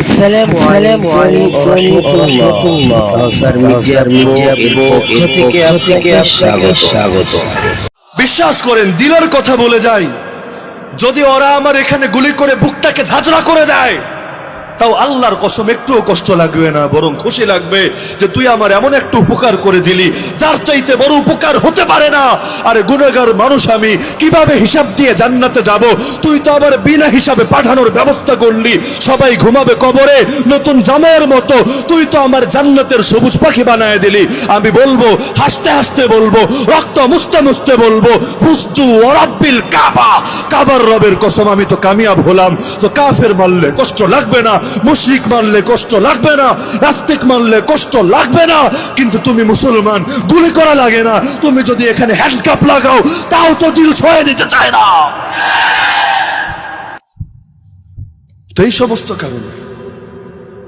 আসসালামু আলাইকুম কাউসার মিডিয়া পক্ষ থেকে আপনাকে স্বাগত। স্বাগত। বিশ্বাস করেন দিলের কথা বলে যাই। যদি ওরা আমার এখানে গুলি করে বুকটাকে ঝাঁঝরা করে দেয় তাও আল্লাহর কসম একটুও কষ্ট লাগবে না, বরং খুশি লাগবে যে তুই আমার এমন একটু উপকার করে দিলি, যার চাইতে বড় উপকার হতে পারে না। আরে গুণাগার মানুষ আমি, কীভাবে হিসাব দিয়ে জান্নাতে যাব? তুই তো আবার বিনা হিসাবে পাঠানোর ব্যবস্থা করলি, সবাই ঘুমাবে কবরে, নতুন জামাইয়ের মতো, তুই তো আমার জান্নাতের সবুজ পাখি বানায় দিলি। আমি বলব, হাসতে হাসতে বলব, রক্ত মুছতে মুছতে বলব ফুস্তু ওরাব্বিল কাবা। কাবার রবের কসম আমি তো কামিয়াব হলাম, তো কাফের মারলে কষ্ট লাগবে না মুশরিক মারলে কষ্ট লাগবে না, নাস্তিক মারলে কষ্ট লাগবে না, কিন্তু তুমি মুসলমান, গুলি করা লাগে না, তুমি যদি এখানে হ্যান্ডকাপ লাগাও, তাও তো দিল সয়ে নিতে চায় না। তো এই সমস্ত কারণে,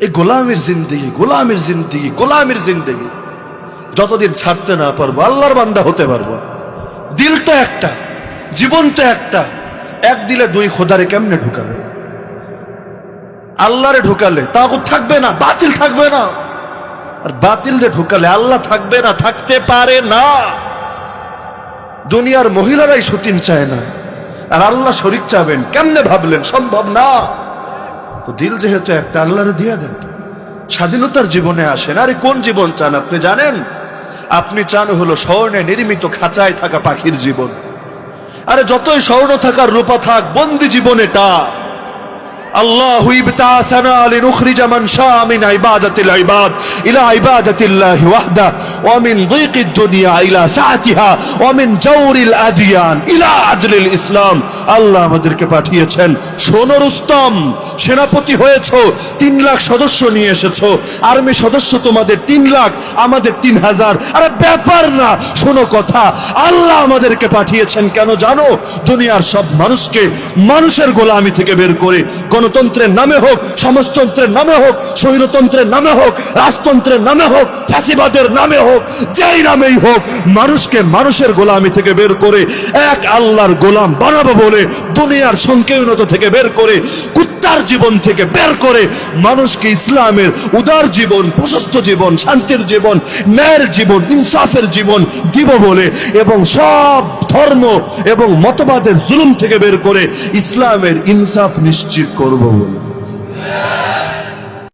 এই গোলামের জিন্দিগি গোলামের জিন্দিগি গোলামের জিন্দিগি, যতদিন ছাড়তে না পারব, আল্লাহর বান্দা হতে পারব। দিল তো একটা, জীবন তো একটা, এক দিলে দুই খোদারে কেমনে ঢুকাবে? আল্লাহরে ঢুকালে তাও থাকবে না, বাতিল থাকবে না। আর বাতিল রে ঢুকালে আল্লাহ থাকবে না, থাকতে পারে না। দুনিয়ার মহিলারাই সতীন চায় না। আর আল্লাহ শরিক চাবেন, কেমনে ভাবলেন? সম্ভব না। তো দিল যেহেতু একটা আল্লাহরে দিয়ে দেন, স্বাধীনতার জীবনে আসেন। আরে কোন জীবন চান আপনি জানেন? আপনি চান হলো স্বর্ণে নির্মিত খাঁচায় থাকা পাখির জীবন। আরে যতই স্বর্ণ থাকার রূপা থাক, বন্দি জীবন এটা। সেনাপতি হয়েছো, তিন লাখ সদস্য নিয়ে এসেছ। আর্মি সদস্য তোমাদের তিন লাখ, আমাদের তিন হাজার। আরে ব্যাপার না, শোনো কথা। আল্লাহ আমাদেরকে পাঠিয়েছেন কেন জানো? দুনিয়ার সব মানুষকে, মানুষের গোলামি থেকে বের করে গণতন্ত্রের নামে হোক, সমাজতন্ত্রের নামে হোক, স্বৈরতন্ত্রের নামে হোক, রাজতন্ত্রের নামে হোক, ফ্যাসিবাদের নামে হোক, যেই নামেই হোক, মানুষকে মানুষের গোলামি থেকে বের করে এক আল্লাহর গোলাম বানাবো বলে দুনিয়ার সংকীর্ণতা থেকে বের করে, কুত্তার জীবন থেকে বের করে, মানুষকে ইসলামের উদার জীবন, প্রশস্ত জীবন, শান্তির জীবন, ন্যায়ের জীবন, ইনসাফের জীবন দিব বলে এবং সব ধর্ম এবং মতবাদের জুলুম থেকে বের করে ইসলামের ইনসাফ নিশ্চিত করব বলে।